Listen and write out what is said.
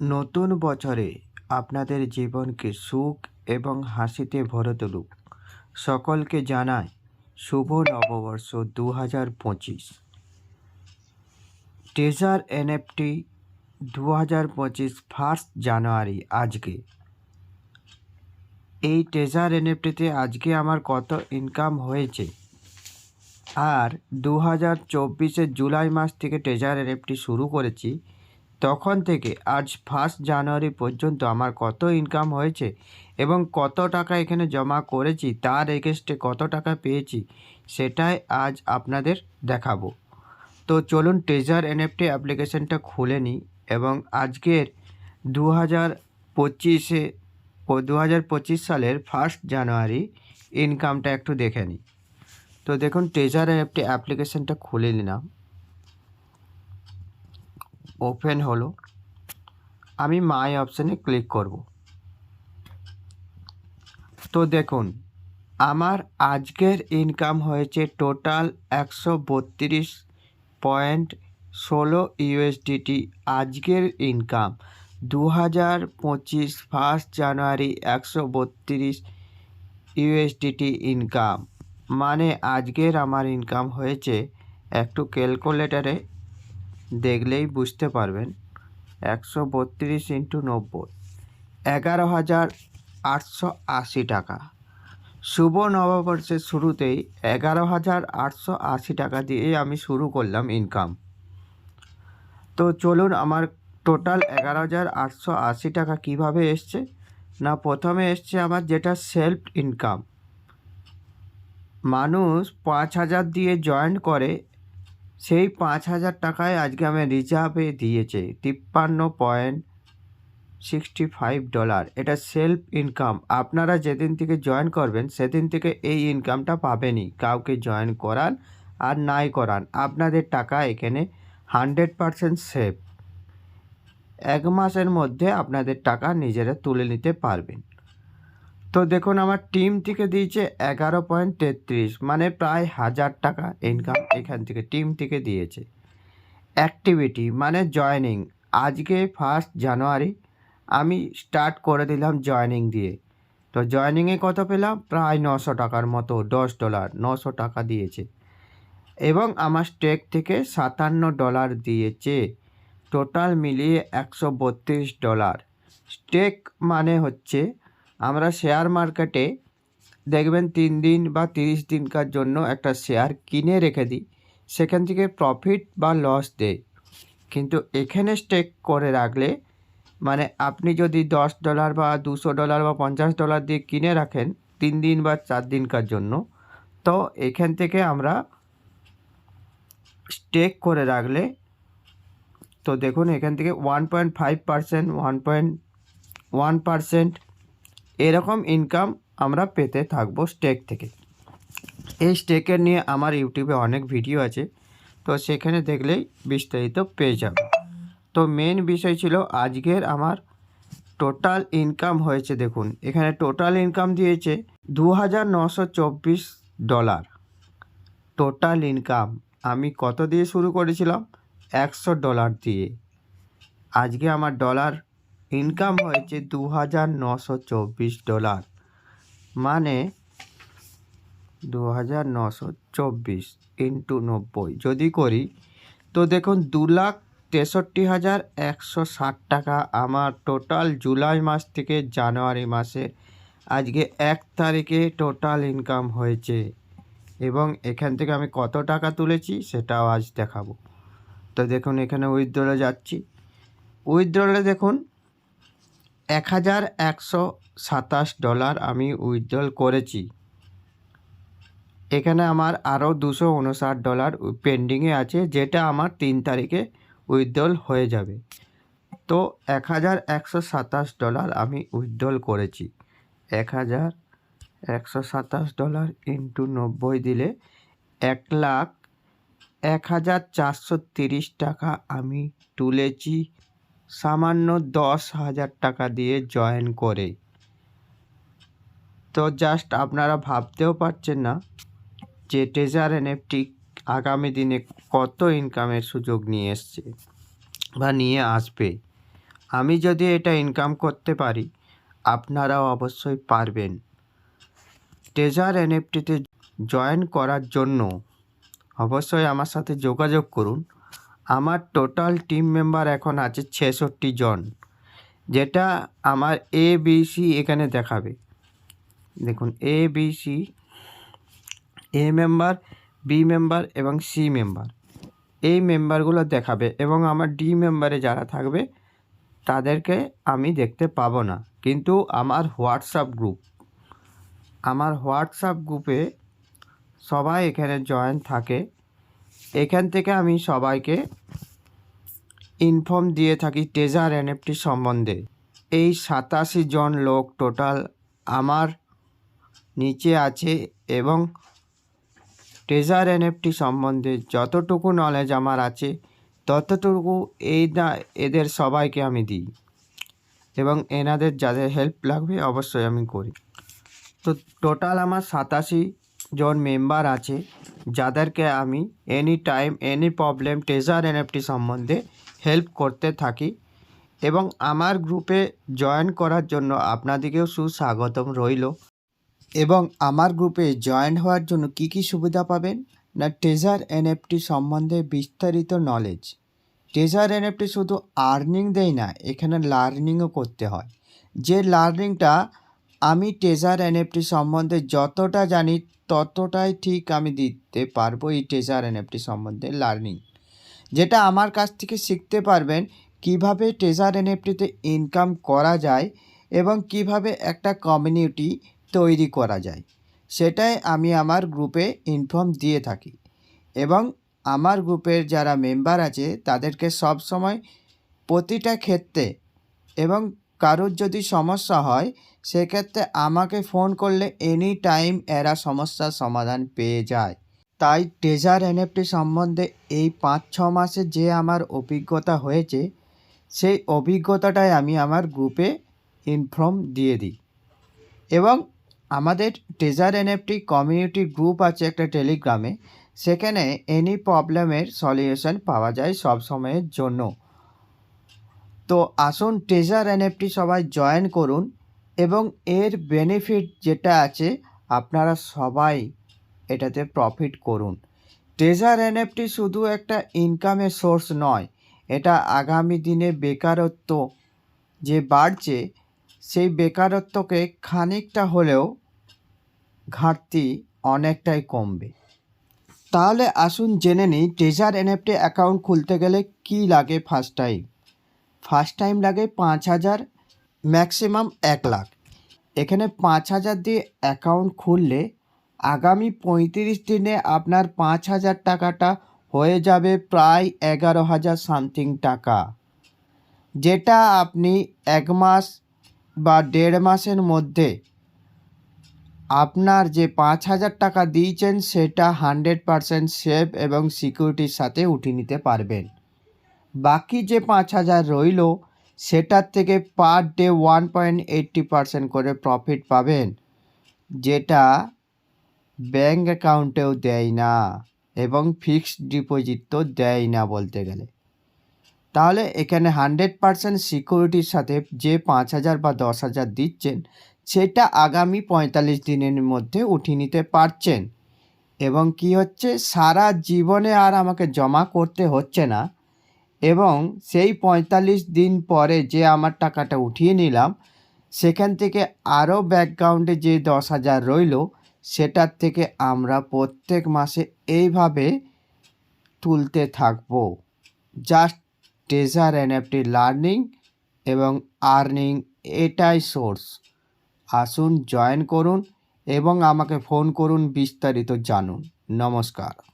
নতুন বছরে আপনাদের জীবনকে সুখ এবং হাসিতে ভরে তুলুক। সকলকে জানায় শুভ নববর্ষ দু হাজার পঁচিশ ট্রেজার এনএফটি দু হাজার পঁচিশ ফার্স্ট জানুয়ারি আজকে। এই ট্রেজার এনএফটিতে আজকে আমার কত ইনকাম হয়েছে? আর দু হাজার চব্বিশের জুলাই মাস থেকে ট্রেজার এনএফটি শুরু করেছি। তখন থেকে আজ ফার্স্ট জানুয়ারি পর্যন্ত আমার কত ইনকাম হয়েছে এবং কত টাকা এখানে জমা করেছি তার এগেস্টে কত টাকা পেয়েছি সেটাই আজ আপনাদের দেখাবো। তো চলুন ট্রেজার এনএফটি অ্যাপ্লিকেশনটা খুলে নিই এবং আজকের দু হাজার পঁচিশে দু হাজার পঁচিশ সালের ফার্স্ট জানুয়ারি ইনকামটা একটু দেখে নিই। তো দেখুন ট্রেজার এনএফটি অ্যাপ্লিকেশনটা খুলে নিলাম। ওপেন হলো, আমি মাই অপশানে ক্লিক করব। তো দেখুন, আমার আজকের ইনকাম হয়েছে টোটাল একশো বত্রিশ পয়েন্ট ষোলো ইউএসডিটি আজকের ইনকাম দু হাজার পঁচিশ ফার্স্ট জানুয়ারি একশো বত্রিশ ইউএসডিটি ইনকাম মানে আজকের আমার ইনকাম হয়েছে, একটু ক্যালকুলেটারে দেখলেই বুঝতে পারবেন, একশো বত্রিশ ইন্টু নব্বই, এগারো হাজার আটশো আশি টাকা। শুভ নববর্ষের শুরুতেই এগারো হাজার আটশো আশি টাকা দিয়ে আমি শুরু করলাম ইনকাম তো চলুন আমার টোটাল এগারো হাজার আটশো আশি টাকা কীভাবে এসছে? না, প্রথমে এসছে আমার যেটা সেলফ ইনকাম মানুষ পাঁচ হাজার দিয়ে জয়েন করে সেই পাঁচ হাজার টাকায় আজকে আমি রিজার্ভে দিয়েছে তিপ্পান্ন পয়েন্ট সিক্সটি ফাইভ ডলার। এটা সেলফ ইনকাম। আপনারা যেদিন থেকে জয়েন করবেন, সেদিন থেকে এই ইনকামটা পাবেনই। কাউকে জয়েন করান আর নাই করান। আপনাদের টাকা এখানে হান্ড্রেড পারসেন্ট সেফ। এক মাসের মধ্যে আপনাদের টাকা নিজেরা তুলে নিতে পারবেন। তো দেখুন, আমার টিম থেকে দিয়েছে এগারো পয়েন্ট তেত্রিশ মানে প্রায় হাজার টাকা ইনকাম এখান থেকে টিম থেকে দিয়েছে। অ্যাক্টিভিটি মানে জয়নিং আজকে ফার্স্ট জানুয়ারি আমি স্টার্ট করে দিলাম জয়নিং দিয়ে। তো জয়নিংয়ে কত পেলাম? প্রায় নশো টাকার মতো, দশ ডলার নশো টাকা দিয়েছে। এবং আমার স্টেক থেকে সাতান্ন ডলার দিয়েছে। টোটাল মিলিয়ে একশো বত্রিশ ডলার স্টেক মানে হচ্ছে আমরা শেয়ার মার্কেটে দেখবেন তিন দিন বা তিরিশ দিনকার জন্য একটা শেয়ার কিনে রেখে দিই। সেখান থেকে প্রফিট বা লস দেয় কিন্তু এখানে স্টেক করে রাখলে মানে আপনি যদি দশ ডলার বা দুশো ডলার বা পঞ্চাশ ডলার দিয়ে কিনে রাখেন তিন দিন বা চার দিনকার জন্য, তো এখান থেকে আমরা স্টেক করে রাখলে, তো দেখুন এখান থেকে one point five percent one point one percent এরকম ইনকাম আমরা পেতে থাকব স্টেক থেকে। এই স্টেকের নিয়ে আমার ইউটিউবে অনেক ভিডিও আছে, তো সেখানে দেখলেই বিস্তারিত পেয়ে যাবে। তো মেন বিষয় ছিল, আজকের আমার টোটাল ইনকাম হয়েছে দেখুন, এখানে টোটাল ইনকাম দিয়েছে দু ডলার টোটাল ইনকাম আমি কত দিয়ে শুরু করেছিলাম? একশো ডলার দিয়ে। আজকে আমার ডলার ইনকাম হয়েছে দু হাজার নশো চব্বিশ ডলার। মানে দু হাজার নশো চব্বিশ ইন্টু নব্বই। যদি করি, তো দেখুন দু লাখ তেষট্টি হাজার একশো ষাট টাকা আমার টোটাল জুলাই মাস থেকে জানুয়ারি মাসে। আজকে এক তারিখে টোটাল ইনকাম হয়েছে। এবং এখান থেকে আমি কত টাকা তুলেছি সেটাও আজ দেখাবো। তো দেখুন এখানে উইথড্রলে যাচ্ছি। উইথড্রলে দেখুন এক হাজার একশো সাতাশ ডলার আমি উইথড্রল করেছি। এখানে আমার আরও দুশো উনষাট ডলার পেন্ডিংয়ে আছে, যেটা আমার তিন তারিখে উইথড্রল হয়ে যাবে। তো এক হাজার একশো সাতাশ ডলার আমি উইথড্রল করেছি। এক হাজার একশো সাতাশ ডলার ইন্টু নব্বই দিলে এক লাখ এক হাজার চারশো তিরিশ টাকা আমি তুলেছি। সামান্য দশ হাজার টাকা দিয়ে জয়েন করে। তো জাস্ট আপনারা ভাবতেও পারছেন না যে ট্রেজার এনএফটি আগামী দিনে কত ইনকামের সুযোগ নিয়ে এসছে বা নিয়ে আসবে। আমি যদি এটা ইনকাম করতে পারি, আপনারাও অবশ্যই পারবেন। ট্রেজার এনএফটিতে জয়েন করার জন্য অবশ্যই আমার সাথে যোগাযোগ করুন। আমার টোটাল টিম মেম্বার এখন আছে ছেষট্টি জন, যেটা আমার এ বি সি এখানে দেখাবে। দেখুন A B C A member B member এবং সি মেম্বার এই মেম্বারগুলো দেখাবে এবং আমার ডি মেম্বারে যারা থাকবে, তাদেরকে আমি দেখতে পাবো না। কিন্তু আমার হোয়াটসঅ্যাপ গ্রুপ আমার হোয়াটসঅ্যাপ গ্রুপে সবাই এখানে জয়েন থাকে। এখান থেকে আমি সবাইকে ইনফর্ম দিয়ে থাকি টেজার এনএফটি সম্বন্ধে। এই সাতাশি জন লোক টোটাল আমার নিচে আছে এবং ট্রেজার এনএফটি সম্বন্ধে যতটুকু নলেজ আমার আছে, ততটুকু এই না, এদের সবাইকে আমি দিই। এবং এনাদের যাদের হেল্প লাগবে, অবশ্যই আমি করি। তো টোটাল আমার সাতাশি জন মেম্বার আছে, যাদেরকে আমি any time any problem treasure NFT সম্বন্ধে হেল্প করতে থাকি এবং আমার গ্রুপে জয়েন করার জন্য আপনাদেরকেও সুস্বাগতম রইল। এবং আমার গ্রুপে জয়েন হওয়ার জন্য কি কি সুবিধা পাবেন? না ট্রেজার এনএফটি সম্বন্ধে বিস্তারিত নলেজ ট্রেজার এনএফটি শুধু আর্নিং দেয় না, এখানে লার্নিংও করতে হয়। যে লার্নিংটা আমি ট্রেজার এনএফটি সম্বন্ধে যতটা জানি, ততটাই ঠিক আমি দিতে পারব এই ট্রেজার এনএফটি সম্বন্ধে লার্নিং যেটা আমার কাছ থেকে শিখতে পারবেন কীভাবে ট্রেজার এনএফটিতে ইনকাম করা যায় এবং কীভাবে একটা কমিউনিটি তৈরি করা যায়। সেটাই আমি আমার গ্রুপে ইনফর্ম দিয়ে থাকি। এবং আমার গ্রুপের যারা মেম্বার আছে, তাদেরকে সব সময় প্রতিটা ক্ষেত্রে এবং কারোর যদি সমস্যা হয়, সেক্ষেত্রে আমাকে ফোন করলে এনি টাইম এরা সমস্যার সমাধান পেয়ে যায়। তাই ট্রেজার এনএফটি সম্বন্ধে এই পাঁচ, ছ মাসে যে আমার অভিজ্ঞতা হয়েছে, সেই অভিজ্ঞতাটাই আমি আমার গ্রুপে ইনফর্ম দিয়ে দিই। এবং আমাদের ট্রেজার এনএফটি কমিউনিটি গ্রুপ আছে একটা টেলিগ্রামে সেখানে এনি প্রবলেমের সলিউশন পাওয়া যায় সব সময়ের জন্য। তো আসুন ট্রেজার এনএফটি সবাই জয়েন করুন এবং এর বেনিফিট যেটা আছে, আপনারা সবাই এটাতে প্রফিট করুন। ট্রেজার এনএফটি শুধু একটা ইনকামের সোর্স নয়, এটা আগামী দিনে বেকারত্ব যে বাড়ছে, সেই বেকারত্বকে খানিকটা হলেও ঘাটতি অনেকটাই কমবে। তাহলে আসুন জেনে নিই ট্রেজার এনএফটি অ্যাকাউন্ট খুলতে গেলে কি লাগে ফার্স্ট টাইম ফার্স্ট টাইম লাগে পাঁচ হাজার, ম্যাক্সিমাম এক লাখ। এখানে পাঁচ হাজার দিয়ে অ্যাকাউন্ট খুললে আগামী পঁয়ত্রিশ দিনে আপনার পাঁচ হাজার টাকাটা হয়ে যাবে প্রায় এগারো হাজার সামথিং টাকা। যেটা আপনি এক মাস বা দেড় মাসের মধ্যে আপনার যে পাঁচ হাজার টাকা দিয়েছেন সেটা হান্ড্রেড পারসেন্ট সেফ এবং সিকিউরিটির সাথে উঠিয়ে নিতে পারবেন। বাকি যে পাঁচ হাজার রইল, সেটার থেকে per day one point eighty percent করে প্রফিট পাবেন, যেটা ব্যাঙ্ক অ্যাকাউন্টেও দেয় না এবং ফিক্সড ডিপোজিট তো দেয় না বলতে গেলে। তাহলে এখানে হান্ড্রেড পারসেন্ট সিকিউরিটির সাথে যে পাঁচ হাজার বা দশ হাজার দিচ্ছেন, সেটা আগামী পঁয়তাল্লিশ দিনের মধ্যে উঠিয়ে নিতে পারছেন। এবং কি হচ্ছে, সারা জীবনে আর আমাকে জমা করতে হচ্ছে না। এবং সেই পঁয়তাল্লিশ দিন পরে যে আমার টাকাটা উঠিয়ে নিলাম, সেখান থেকে আরও ব্যাকগ্রাউন্ডে যে দশ হাজার রইল, সেটার থেকে আমরা প্রত্যেক মাসে এইভাবে তুলতে থাকব। জাস্ট ট্রেজার এনএফটি লার্নিং এবং আর্নিং এটাই সোর্স আসুন জয়েন করুন এবং আমাকে ফোন করুন, বিস্তারিত জানুন। নমস্কার।